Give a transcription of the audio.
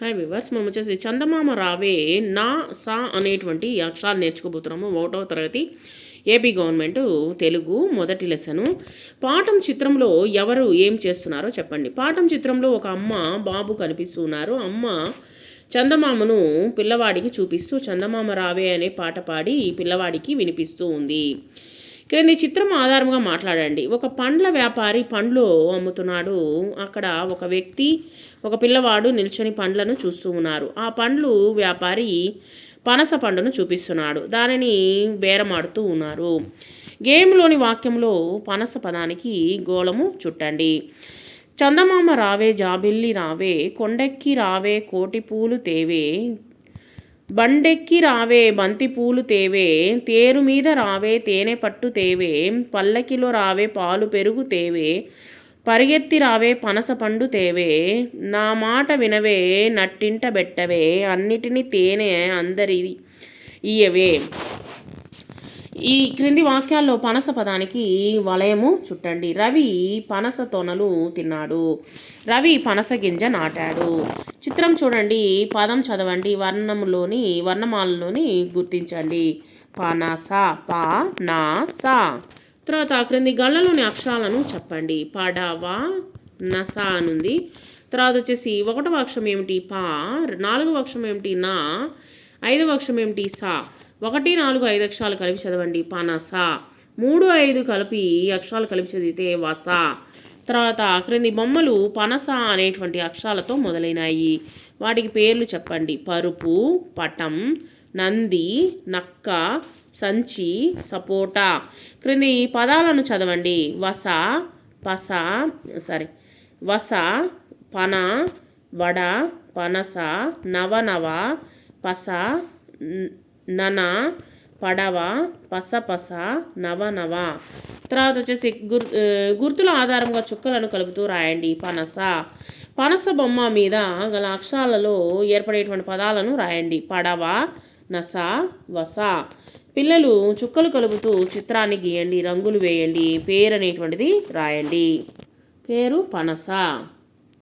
Hi viewers మేము వచ్చేసి చందమామ రావే నా సా అనేటువంటి అక్షరాలు నేర్చుకోబోతున్నాము. ఒకటవ తరగతి ఏపీ గవర్నమెంట్ తెలుగు మొదటి లెసను పాఠం చిత్రంలో ఎవరు ఏం చేస్తున్నారో చెప్పండి. పాఠం చిత్రంలో ఒక అమ్మ బాబు కనిపిస్తున్నారు. అమ్మ చందమామను పిల్లవాడికి చూపిస్తూ చందమామ రావే అనే పాట పాడి పిల్లవాడికి వినిపిస్తూ ఉంది. క్రింది చిత్రం ఆధారంగా మాట్లాడండి. ఒక పండ్ల వ్యాపారి పండ్లు అమ్ముతున్నాడు. అక్కడ ఒక వ్యక్తి ఒక పిల్లవాడు నిల్చొని పండ్లను చూస్తూ ఉన్నారు. ఆ పండ్లు వ్యాపారి పనస పండును చూపిస్తున్నాడు. దానిని బేరమాడుతూ ఉన్నారు. గేమ్లోని వాక్యంలో పనస పదానికి గోళము చుట్టండి. చందమామ రావే జాబిల్లి రావే కొండెక్కి రావే కోటి పూలు తేవే బండెక్కి రావే బంతి పూలు తేవే తేరు మీద రావే తేనె పట్టు తేవే పల్లకిలో రావే పాలు పెరుగు తేవే పరిగెత్తి రావే పనస పండు తేవే నా మాట వినవే నట్టింట బెట్టవే అన్నిటినీ తేనె అందరి ఇయ్యవే. ఈ క్రింది వాక్యాల్లో పనస పదానికి వలయము చుట్టండి. రవి పనస తొనలు తిన్నాడు. రవి పనస గింజ నాటాడు. చిత్రం చూడండి. పదం చదవండి. వర్ణంలోని వర్ణమాలలోని గుర్తించండి. పనస ప నా సా. తర్వాత క్రింది గళ్ళలోని అక్షరాలను చెప్పండి. పడవ నస అనుంది. తర్వాత వచ్చేసి ఒకటవ అక్షరం ఏమిటి? పా. నాలుగవ అక్షరం ఏమిటి? నా. ఐదవ అక్షరం ఏమిటి? సా. ఒకటి నాలుగు ఐదు అక్షరాలు కలిపి చదవండి. పనస. మూడు ఐదు కలిపి అక్షరాలు కలిపి చదివితే వస. తర్వాత క్రింది బొమ్మలు పనస అనేటువంటి అక్షరాలతో మొదలైనాయి. వాటికి పేర్లు చెప్పండి. పరుపు పటం నంది నక్క సంచి సపోటా. క్రింది పదాలను చదవండి. వస పస సారీ వస పన వడ పనస నవనవ పస నన పడవ పసపస నవనవ. తర్వాత వచ్చేసి గుర్ గుర్తుల ఆధారంగా చుక్కలను కలుపుతూ రాయండి. పనస. పనస బొమ్మ మీద గల అక్షరాలలో ఏర్పడేటువంటి పదాలను రాయండి. పడవ నస వస. పిల్లలు చుక్కలు కలుపుతూ చిత్రాన్ని గీయండి రంగులు వేయండి పేరు అనేటువంటిది రాయండి. పేరు పనస.